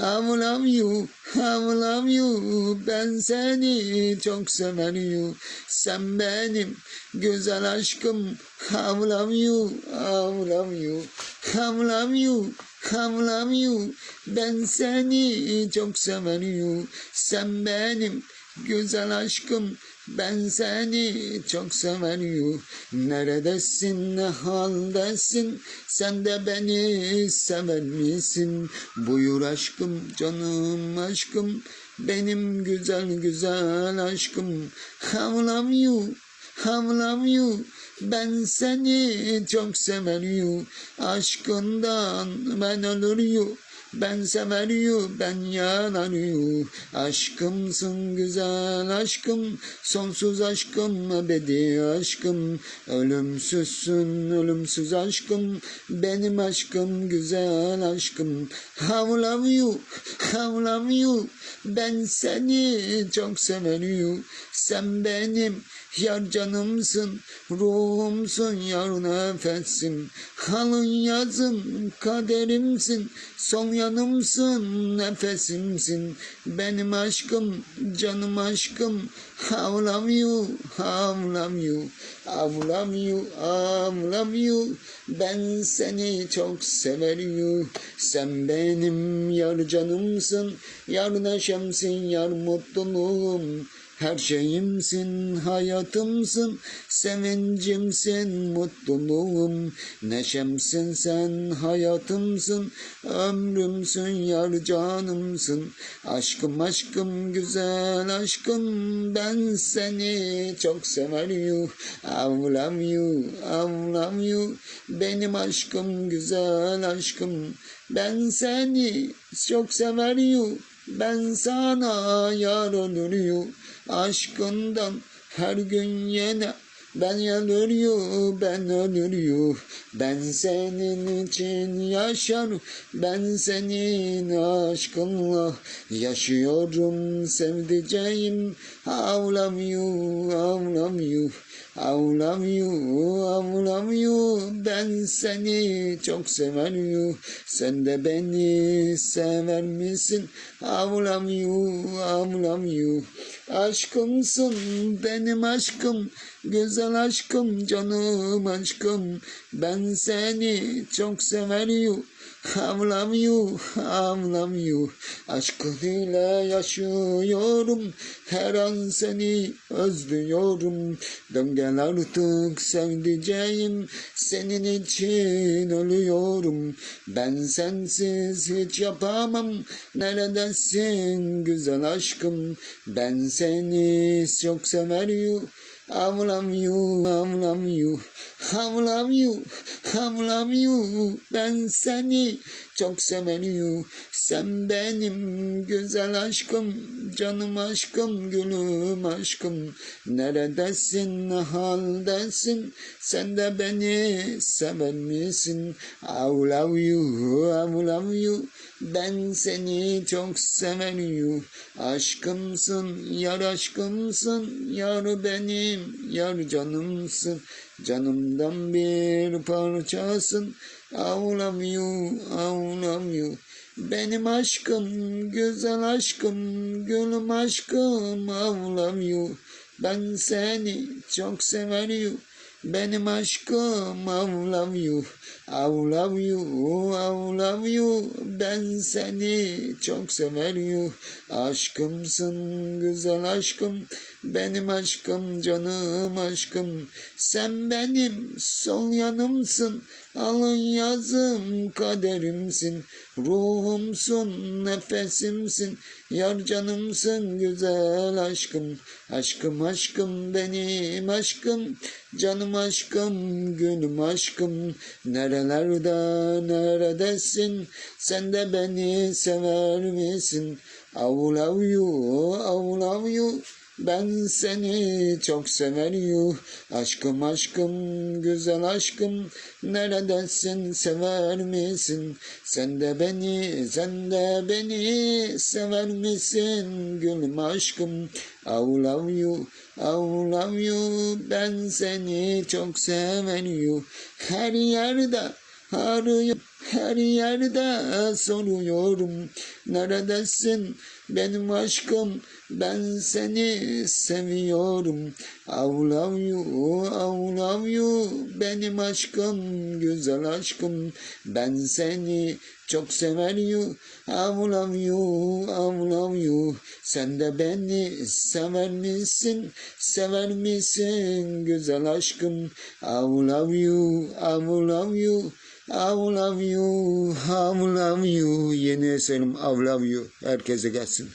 Love you, love you, ben seni çok severim. Sen benim güzel aşkım, love you, love you, love you, love you, ben seni çok severim. Sen benim güzel aşkım, ben seni çok severim. Neredesin, ne haldesin, sen de beni sever misin? Buyur aşkım, canım aşkım, benim güzel güzel aşkım. Love you, ben seni çok severim. Aşkından ben ölürüm. Ben severim, ben yanarım. Aşkımsın güzel aşkım, sonsuz aşkım, ebedi aşkım. Ölümsüzsün, ölümsüz aşkım, benim aşkım, güzel aşkım. I love you, I love you, ben seni çok severim. Sen benim yar canımsın, ruhumsun, yar nefesim. Halın yazım, kaderimsin, son yanımsın, nefesimsin. Benim aşkım, canım aşkım, I love you, I love you, I love you, I love you. Ben seni çok severim. Sen benim yar canımsın, yar neşemsin, yar mutluluğum. Her şeyimsin, hayatımsın, sevincimsin, mutluluğum. Neşemsin sen, hayatımsın, ömrümsün, yar canımsın. Aşkım aşkım, güzel aşkım, ben seni çok severim. I love you, I love you, benim aşkım, güzel aşkım. Ben seni çok severim. Ben sana yar ölürüm aşkından her gün yine ben ölürüm, ben ölürüm. Ben senin için yaşarım, ben senin aşkınla yaşıyorum sevdiceğim. Love you. Love you. Ben seni çok severim. Sen de beni sever misin? Love you. Aşkımsın benim aşkım, güzel aşkım, canım aşkım. Ben seni çok severim. I love you, I love you. Aşkıyla yaşıyorum, her an seni özlüyorum. Dön gel artık sevdiceğim, senin için ölüyorum. Ben sensiz hiç yapamam, neredesin güzel aşkım? Ben seni çok love you, I love you, I love you, Love you. Ben seni çok severim. Sen benim güzel aşkım, canım aşkım, gülüm aşkım. Neredesin, ne haldesin? Sen de beni sever misin? I love you, I love you. Ben seni çok severim. Aşkımsın, yar aşkımsın, yar benim, yar canımsın. Canımdan bir parçasın. Love you. Benim aşkım, güzel aşkım, gülüm aşkım, you. Ben seni çok severim. Benim aşkım, I love you. I love you, I love you. Ben seni çok severim. Aşkımsın, güzel aşkım. Benim aşkım, canım aşkım. Sen benim sol yanımsın. Alın yazım kaderimsin. Ruhumsun, nefesimsin. Yar canımsın, güzel aşkım. Aşkım aşkım benim aşkım. Canım aşkım, gönlüm aşkım. Nerelerde, neredesin? Sen de beni sever misin? I love you, I love you. Ben seni çok severim. Aşkım aşkım, güzel aşkım. Neredesin, sever misin? Sen de beni, sen de beni sever misin? Gülüm aşkım. I love you, I love you. Ben seni çok severim. Her yerde arıyorum. Her yerde soruyorum. Neredesin? Benim aşkım Ben seni seviyorum. I love you, I love you Benim aşkım, güzel aşkım. Ben seni çok sever you. I love you, I love you. Sen de beni sever misin? Sever misin güzel aşkım? I love you, I love you I love you, I love you. Yeni eserim I love you. Herkese gelsin.